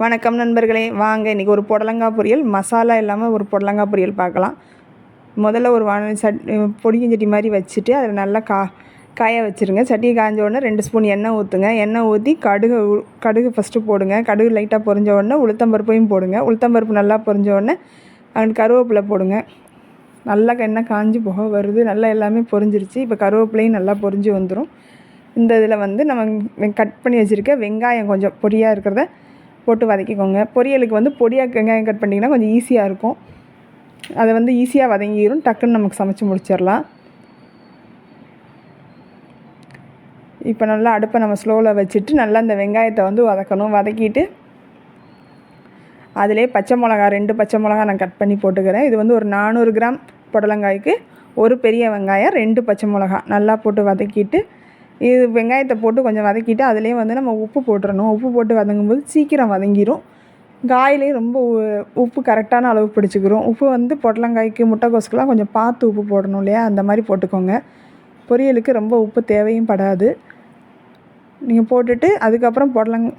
வணக்கம் நண்பர்களே. வாங்க இன்றைக்கி ஒரு புடலங்காய் பொரியல். மசாலா இல்லாமல் ஒரு புடலங்காய் பொரியல் பார்க்கலாம். முதல்ல ஒரு வானல் சட் பொடியும் சட்டி மாதிரி வச்சுட்டு அதில் நல்லா கா காய வச்சுருங்க. சட்டியை காய்ஞ்ச உடனே ரெண்டு ஸ்பூன் எண்ணெய் ஊற்றுங்க எண்ணெய் ஊற்றி கடுகு கடுகு ஃபஸ்ட்டு போடுங்க. கடுகு லைட்டாக பொரிஞ்ச உடனே உளுத்தம்பருப்பையும் போடுங்க. உளுத்தம்பருப்பு நல்லா பொரிஞ்ச உடனே அண்ட் கருவேப்பிலை போடுங்க. நல்லா எண்ணெய் காஞ்சி புகை வருது. நல்லா எல்லாமே பொரிஞ்சிருச்சு. இப்போ கருவேப்பிலையும் நல்லா பொரிஞ்சு வந்துடும் இந்த இதில் வந்து நம்ம கட் பண்ணி வச்சுருக்க வெங்காயம் கொஞ்சம் பொரியாக இருக்கிறத போட்டு வதக்கிக்கோங்க. பொரியலுக்கு வந்து பொடியாக வெங்காயம் கட் பண்ணிங்கன்னா கொஞ்சம் ஈஸியாக இருக்கும். அதை வந்து ஈஸியாக வதங்கிடும் டக்குன்னு நமக்கு சமைச்சு முடிச்சிடலாம். இப்போ நல்லா அடுப்பை நம்ம ஸ்லோவில் வச்சுட்டு நல்லா இந்த வெங்காயத்தை வந்து வதக்கணும். வதக்கிட்டு அதிலே பச்சை மிளகா ரெண்டு பச்சை மிளகா நான் கட் பண்ணி போட்டுக்கிறேன். இது வந்து ஒரு நானூறு கிராம் புடலங்காய்க்கு ஒரு பெரிய வெங்காயம் ரெண்டு பச்சை மிளகா நல்லா போட்டு வதக்கிட்டு இது வெங்காயத்தை போட்டு கொஞ்சம் வதக்கிட்டு அதுலேயே வந்து நம்ம உப்பு போட்டுறணும். உப்பு போட்டு வதங்கும்போது சீக்கிரம் வதங்கிடும் காயிலையும் ரொம்ப உ- உப்பு கரெக்டான அளவு பிடிச்சிக்கிறோம் உப்பு வந்து புடலங்காய்க்கு முட்டைக்கோசுக்கெலாம் கொஞ்சம் பார்த்து உப்பு போடணும் இல்லையா? அந்த மாதிரி போட்டுக்கோங்க. பொரியலுக்கு ரொம்ப உப்பு தேவையும் படாது. நீங்கள் போட்டுட்டு அதுக்கப்புறம் பொடலங்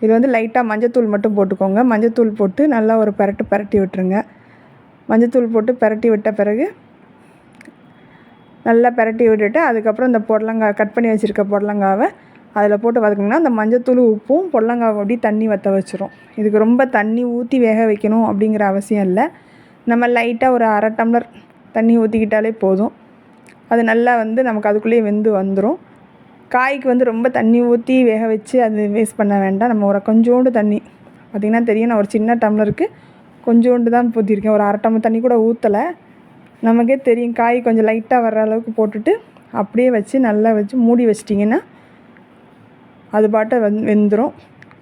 இது வந்து லைட்டாக மஞ்சத்தூள் மட்டும் போட்டுக்கோங்க. மஞ்சத்தூள் போட்டு நல்லா ஒரு பரட்டு பரட்டி விட்டுருங்க. மஞ்சத்தூள் போட்டு பரட்டி விட்ட பிறகு நல்லா பெரட்டி விட்டுட்டு அதுக்கப்புறம் இந்த புடலங்காய் கட் பண்ணி வச்சுருக்க புடலங்காவை அதில் போட்டு வதக்குங்கன்னா அந்த மஞ்சத்தூள் உப்பும் புடலங்காவை அப்படியே தண்ணி வற்ற வச்சிரும். இதுக்கு ரொம்ப தண்ணி ஊற்றி வேக வைக்கணும் அப்படிங்கிற அவசியம் இல்லை. நம்ம லைட்டாக ஒரு அரை டம்ளர் தண்ணி ஊற்றிக்கிட்டாலே போதும். அது நல்லா வந்து நமக்கு அதுக்குள்ளேயே வெந்து வந்துடும் காய்க்கு வந்து ரொம்ப தண்ணி ஊற்றி வேக வச்சு அது வேஸ்ட் பண்ண வேண்டாம். நம்ம ஒரு கொஞ்சோண்டு தண்ணி பார்த்திங்கன்னா தெரியும் நான் ஒரு சின்ன டம்ளருக்கு கொஞ்சோண்டு தான் ஊற்றிருக்கேன் ஒரு அரை டம்ளர் தண்ணி கூட ஊற்றலை நமக்கே தெரியும் காய் கொஞ்சம் லைட்டாக வர்ற அளவுக்கு போட்டுட்டு அப்படியே வச்சு நல்லா வச்சு மூடி வச்சிட்டிங்கன்னா அது பாட்டை வந் வெந்துடும்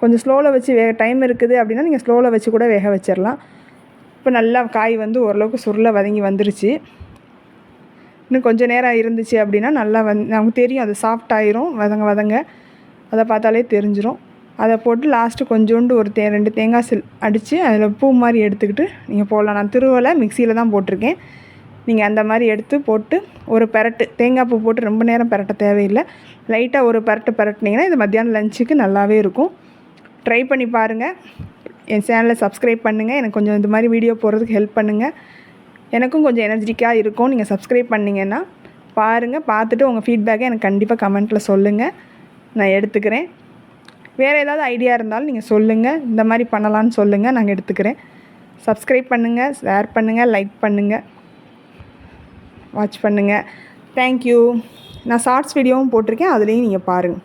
கொஞ்சம் ஸ்லோவில் வச்சு வேக டைம் இருக்குது அப்படின்னா நீங்கள் ஸ்லோவில் வச்சு கூட வேக வச்சிடலாம் இப்போ நல்லா காய் வந்து ஓரளவுக்கு சுருளை வதங்கி வந்துருச்சு. இன்னும் கொஞ்சம் நேரம் இருந்துச்சு அப்படின்னா நல்லா வந் நமக்கு தெரியும் அது சாஃப்ட் ஆயிரும் வதங்க வதங்க. அதை பார்த்தாலே தெரிஞ்சிடும் அதை போட்டு லாஸ்ட்டு கொஞ்சோண்டு ஒரு தே ரெண்டு தேங்காய் சில் அடித்து அதில் பூ மாதிரி எடுத்துக்கிட்டு நீங்கள் போடலாம். நான் திருவலை மிக்சியில் தான் போட்டிருக்கேன். நீங்கள் அந்த மாதிரி எடுத்து போட்டு ஒரு பெரட்டு தேங்காய் பூ போட்டு ரொம்ப நேரம் பெரட்ட தேவையில்லை. லைட்டாக ஒரு பெரட்டு பெரட்டினீங்கன்னா இது மத்தியானம் லஞ்சுக்கு நல்லாவே இருக்கும். ட்ரை பண்ணி பாருங்கள் என் சேனலை சப்ஸ்கிரைப் பண்ணுங்கள் எனக்கு கொஞ்சம் இந்த மாதிரி வீடியோ போடுறதுக்கு ஹெல்ப் பண்ணுங்கள் எனக்கும் கொஞ்சம் எனர்ஜிட்டிக்காக இருக்கும். நீங்கள் சப்ஸ்கிரைப் பண்ணிங்கன்னா பாருங்கள் பார்த்துட்டு உங்கள் ஃபீட்பேக்கை எனக்கு கண்டிப்பாக கமெண்ட்டில் சொல்லுங்கள் நான் எடுத்துக்கிறேன். வேறு ஏதாவது ஐடியா இருந்தாலும் நீங்கள் சொல்லுங்கள் இந்த மாதிரி பண்ணலான்னு சொல்லுங்கள் நாங்கள் எடுத்துக்கிறேன். சப்ஸ்கிரைப் பண்ணுங்கள் ஷேர் பண்ணுங்கள் லைக் பண்ணுங்கள் வாட்ச் பண்ணுங்கள் தேங்க்யூ நான் ஷார்ட்ஸ் வீடியோவும் போட்டிருக்கேன். அதுலேயும் நீங்கள் பாருங்கள்